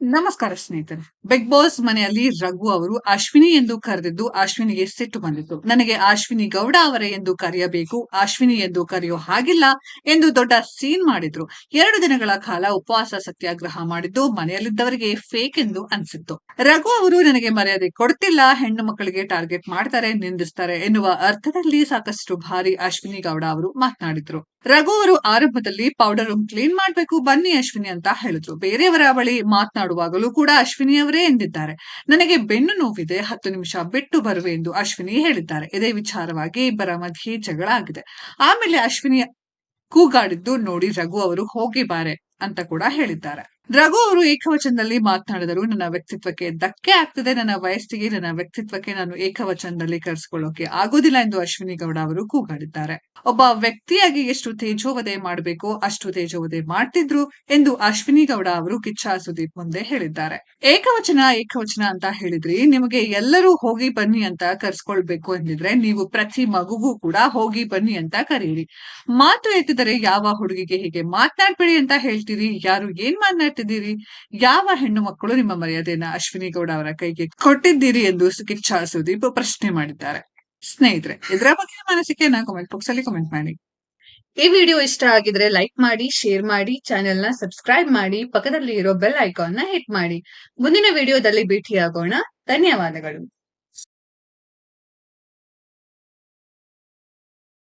ನಮಸ್ಕಾರ ಸ್ನೇಹಿತರೆ. Big boss ಮನೆಯಲ್ಲಿ ರಘು ಅವರು ಅಶ್ವಿನಿ ಎಂದು ಕರೆದಿದ್ದು ಅಶ್ವಿನಿಗೆ ಸಿಟ್ಟು ಬಂದಿತ್ತು. ನನಗೆ ಅಶ್ವಿನಿ ಗೌಡ ಅವರೇ ಎಂದು ಕರೆಯಬೇಕು, ಅಶ್ವಿನಿ ಎಂದು ಕರೆಯೋ ಹಾಗಿಲ್ಲ ಎಂದು ದೊಡ್ಡ ಸೀನ್ ಮಾಡಿದ್ರು. ಎರಡು ದಿನಗಳ ಕಾಲ ಉಪವಾಸ ಸತ್ಯಾಗ್ರಹ ಮಾಡಿದ್ದು ಮನೆಯಲ್ಲಿದ್ದವರಿಗೆ ಫೇಕ್ ಎಂದು ಅನ್ಸಿತ್ತು. ರಘು ಅವರು ನನಗೆ ಮರ್ಯಾದೆ ಕೊಡ್ತಿಲ್ಲ, ಹೆಣ್ಣು ಮಕ್ಕಳಿಗೆ ಟಾರ್ಗೆಟ್ ಮಾಡ್ತಾರೆ, ನಿಂದಿಸ್ತಾರೆ ಎನ್ನುವ ಅರ್ಥದಲ್ಲಿ ಸಾಕಷ್ಟು ಭಾರಿ ಅಶ್ವಿನಿ ಗೌಡ ಅವರು ಮಾತನಾಡಿದ್ರು. ರಘು ಅವರು ಆರಂಭದಲ್ಲಿ ಪೌಡರ್ ರೂಮ್ ಕ್ಲೀನ್ ಮಾಡ್ಬೇಕು, ಬನ್ನಿ ಅಶ್ವಿನಿ ಅಂತ ಹೇಳಿದ್ರು. ಬೇರೆಯವರ ಬಳಿ ಮಾತನಾಡುವಾಗಲೂ ಕೂಡ ಅಶ್ವಿನಿ ಅವರೇ ಎಂದಿದ್ದಾರೆ. ನನಗೆ ಬೆನ್ನು ನೋವಿದೆ, ಹತ್ತು ನಿಮಿಷ ಬಿಟ್ಟು ಬರುವೆ ಎಂದು ಅಶ್ವಿನಿ ಹೇಳಿದ್ದಾರೆ. ಇದೇ ವಿಚಾರವಾಗಿ ಇಬ್ಬರ ಮಧ್ಯೆ ಜಗಳ ಆಗಿದೆ. ಆಮೇಲೆ ಅಶ್ವಿನಿ ಕೂಗಾಡಿದ್ದು ನೋಡಿ ರಘು ಅವರು ಹೋಗಿ ಬಾರೆ ಅಂತ ಕೂಡ ಹೇಳಿದ್ದಾರೆ. ರಘು ಅವರು ಏಕವಚನದಲ್ಲಿ ಮಾತನಾಡಿದರು, ನನ್ನ ವ್ಯಕ್ತಿತ್ವಕ್ಕೆ ಧಕ್ಕೆ ಆಗ್ತದೆ, ನನ್ನ ವಯಸ್ಸಿಗೆ ನನ್ನ ವ್ಯಕ್ತಿತ್ವಕ್ಕೆ ನಾನು ಏಕವಚನದಲ್ಲಿ ಕರೆಸಿಕೊಳ್ಳೋಕೆ ಆಗೋದಿಲ್ಲ ಎಂದು ಅಶ್ವಿನಿ ಗೌಡ ಅವರು ಕೂಗಾಡಿದ್ದಾರೆ. ಒಬ್ಬ ವ್ಯಕ್ತಿಯಾಗಿ ಎಷ್ಟು ತೇಜೋವಧೆ ಮಾಡಬೇಕು, ಅಷ್ಟು ತೇಜೋವಧೆ ಮಾಡ್ತಿದ್ರು ಎಂದು ಅಶ್ವಿನಿ ಗೌಡ ಅವರು ಕಿಚ್ಚ ಸುದೀಪ್ ಮುಂದೆ ಹೇಳಿದ್ದಾರೆ. ಏಕವಚನ ಏಕವಚನ ಅಂತ ಹೇಳಿದ್ರಿ, ನಿಮಗೆ ಎಲ್ಲರೂ ಹೋಗಿ ಬನ್ನಿ ಅಂತ ಕರ್ಸ್ಕೊಳ್ಬೇಕು ಎಂದಿದ್ರೆ ನೀವು ಪ್ರತಿ ಮಗುಗೂ ಕೂಡ ಹೋಗಿ ಬನ್ನಿ ಅಂತ ಕರೀರಿ. ಮಾತು ಎತ್ತಿದರೆ ಯಾವ ಹುಡುಗಿಗೆ ಹೀಗೆ ಮಾತನಾಡ್ಬೇಡಿ ಅಂತ ಹೇಳ್ತೀರಿ? ಯಾರು ಏನ್ ಮಾತನಾಡ್ತಿದ್ದೀರಿ ಯಾವ ಹೆಣ್ಣು ಮಕ್ಕಳು ನಿಮ್ಮ ಮರ್ಯಾದೆಯನ್ನ ಅಶ್ವಿನಿ ಗೌಡ ಅವರ ಕೈಗೆ ಕೊಟ್ಟಿದ್ದೀರಿ ಎಂದು ಕಿಚ್ಚಾ ಸುದೀಪ್ ಪ್ರಶ್ನೆ ಮಾಡಿದ್ದಾರೆ. ಸ್ನೇಹಿತರೆ, ಇದರ ಬಗ್ಗೆ ಮಾನಸಿಕೆಯನ್ನ ಕಮೆಂಟ್ ಬಾಕ್ಸ್ ಅಲ್ಲಿ ಕಮೆಂಟ್ ಮಾಡಿ. ಈ ವಿಡಿಯೋ ಇಷ್ಟ ಆಗಿದ್ರೆ ಲೈಕ್ ಮಾಡಿ ಶೇರ್ ಮಾಡಿ ಚಾನೆಲ್ನ ಸಬ್ಸ್ಕ್ರೈಬ್ ಮಾಡಿ ಪಕ್ಕದಲ್ಲಿ ಇರೋ ಬೆಲ್ ಐಕಾನ್ನ ಹಿಟ್ ಮಾಡಿ. ಮುಂದಿನ ವಿಡಿಯೋದಲ್ಲಿ ಭೇಟಿಯಾಗೋಣ. ಧನ್ಯವಾದಗಳು.